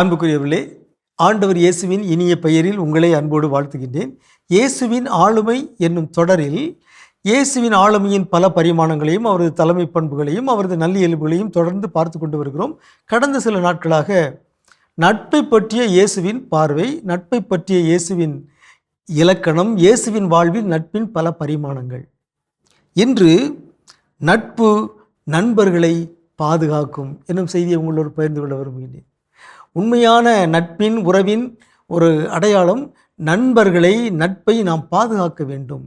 அன்புக்குரியவர்களே ஆண்டவர் இயேசுவின் இனிய பெயரில் உங்களை அன்போடு வாழ்த்துகின்றேன். இயேசுவின் ஆளுமை என்னும் தொடரில் இயேசுவின் ஆளுமையின் பல பரிமாணங்களையும் அவரது தலைமை பண்புகளையும் அவரது நல்லியல்புகளையும் தொடர்ந்து பார்த்து கொண்டு வருகிறோம். கடந்த சில நாட்களாக நட்பை பற்றிய இயேசுவின் பார்வை நட்பை பற்றிய இயேசுவின் இலக்கணம் இயேசுவின் வாழ்வில் நட்பின் பல பரிமாணங்கள். இன்று நட்பு நண்பர்களை பாதுகாக்கும் என்னும் செய்தியை உங்களோடு பகிர்ந்து கொள்ள விரும்புகின்றேன். உண்மையான நட்பின் உறவின் ஒரு அடையாளம் நண்பர்களை நட்பை நாம் பாதுகாக்க வேண்டும்.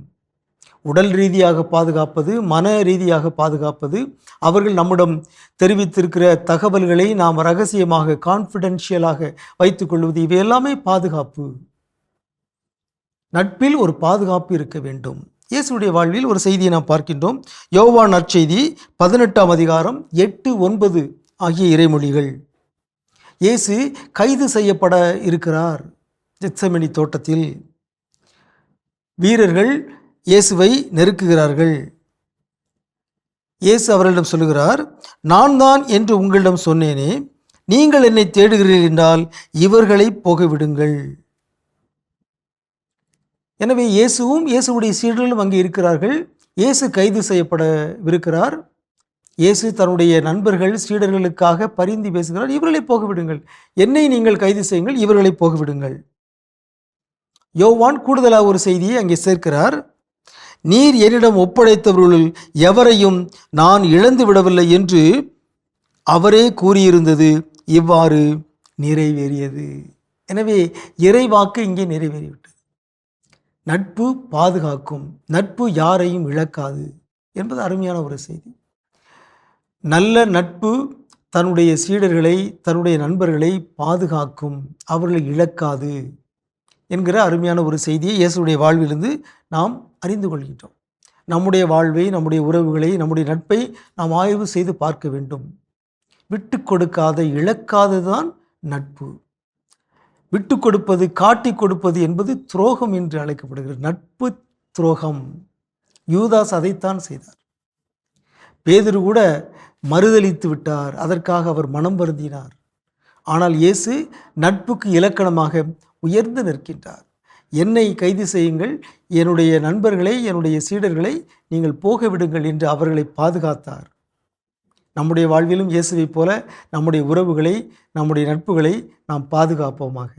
உடல் ரீதியாக பாதுகாப்பது மன ரீதியாக பாதுகாப்பது அவர்கள் நம்மிடம் தெரிவித்திருக்கிற தகவல்களை நாம் ரகசியமாக கான்ஃபிடென்ஷியலாக வைத்துக்கொள்வது இவை எல்லாமே பாதுகாப்பு. நட்பில் ஒரு பாதுகாப்பு இருக்க வேண்டும். இயேசுடைய வாழ்வில் ஒரு செய்தியை நாம் பார்க்கின்றோம். யோவான் நற்செய்தி பதினெட்டாம் அதிகாரம் எட்டு ஒன்பது ஆகிய இறைமொழிகள். இயேசு கைது செய்யப்பட இருக்கிறார். ஜெத்செமனி தோட்டத்தில் வீரர்கள் இயேசுவை நெருக்குகிறார்கள். இயேசு அவர்களிடம் சொல்லுகிறார் நான் தான் என்று உங்களிடம் சொன்னேனே நீங்கள் என்னை தேடுகிறீர்கள் என்றால் இவர்களை போகவிடுங்கள். எனவே இயேசுவும் இயேசுடைய சீடர்களும் அங்கே இருக்கிறார்கள். இயேசு கைது செய்யப்படவிருக்கிறார். இயேசு தன்னுடைய நண்பர்கள் சீடர்களுக்காக பரிந்து பேசுகிறார். இவர்களை போகவிடுங்கள். என்னை நீங்கள் கைது செய்யுங்கள் இவர்களை போகவிடுங்கள். யோவான் கூடுதலாக ஒரு செய்தியை அங்கே சேர்க்கிறார். நீர் என்னிடம் ஒப்படைத்தவர்களுள் எவரையும் நான் இழந்து விடவில்லை என்று அவரே கூறியிருந்தது. இவ்வாறு நிறைவேறியது. எனவே இறைவாக்கு இங்கே நிறைவேறிவிட்டது. நட்பு பாதுகாக்கும் நட்பு யாரையும் இழக்காது என்பது அருமையான ஒரு செய்தி. நல்ல நட்பு தன்னுடைய சீடர்களை தன்னுடைய நண்பர்களை பாதுகாக்கும். அவர்களை இழக்காது என்கிற அருமையான ஒரு செய்தியை இயேசுடைய வாழ்விலிருந்து நாம் அறிந்து கொள்கின்றோம். நம்முடைய வாழ்வை நம்முடைய உறவுகளை நம்முடைய நட்பை நாம் ஆய்வு செய்து பார்க்க வேண்டும். விட்டு கொடுக்காத இழக்காததுதான் நட்பு. விட்டு கொடுப்பது காட்டி கொடுப்பது என்பது துரோகம் என்று அழைக்கப்படுகிறது. நட்பு துரோகம். யூதாஸ் அதைத்தான் செய்தார். பேதரு கூட மறுதளித்து விட்டார். அதற்காக அவர் மனம் வருந்தினார். ஆனால் இயேசு நட்புக்கு இலக்கணமாக உயர்ந்து நிற்கின்றார். என்னை கைது செய்யுங்கள். என்னுடைய நண்பர்களை என்னுடைய சீடர்களை நீங்கள் போக விடுங்கள் என்று அவர்களை பாதுகாத்தார். நம்முடைய வாழ்விலும் இயேசுவைப் போல நம்முடைய உறவுகளை நம்முடைய நட்புகளை நாம் பாதுகாப்போமாக.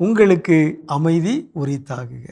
உங்களுக்கு அமைதி உரித்தாகுக.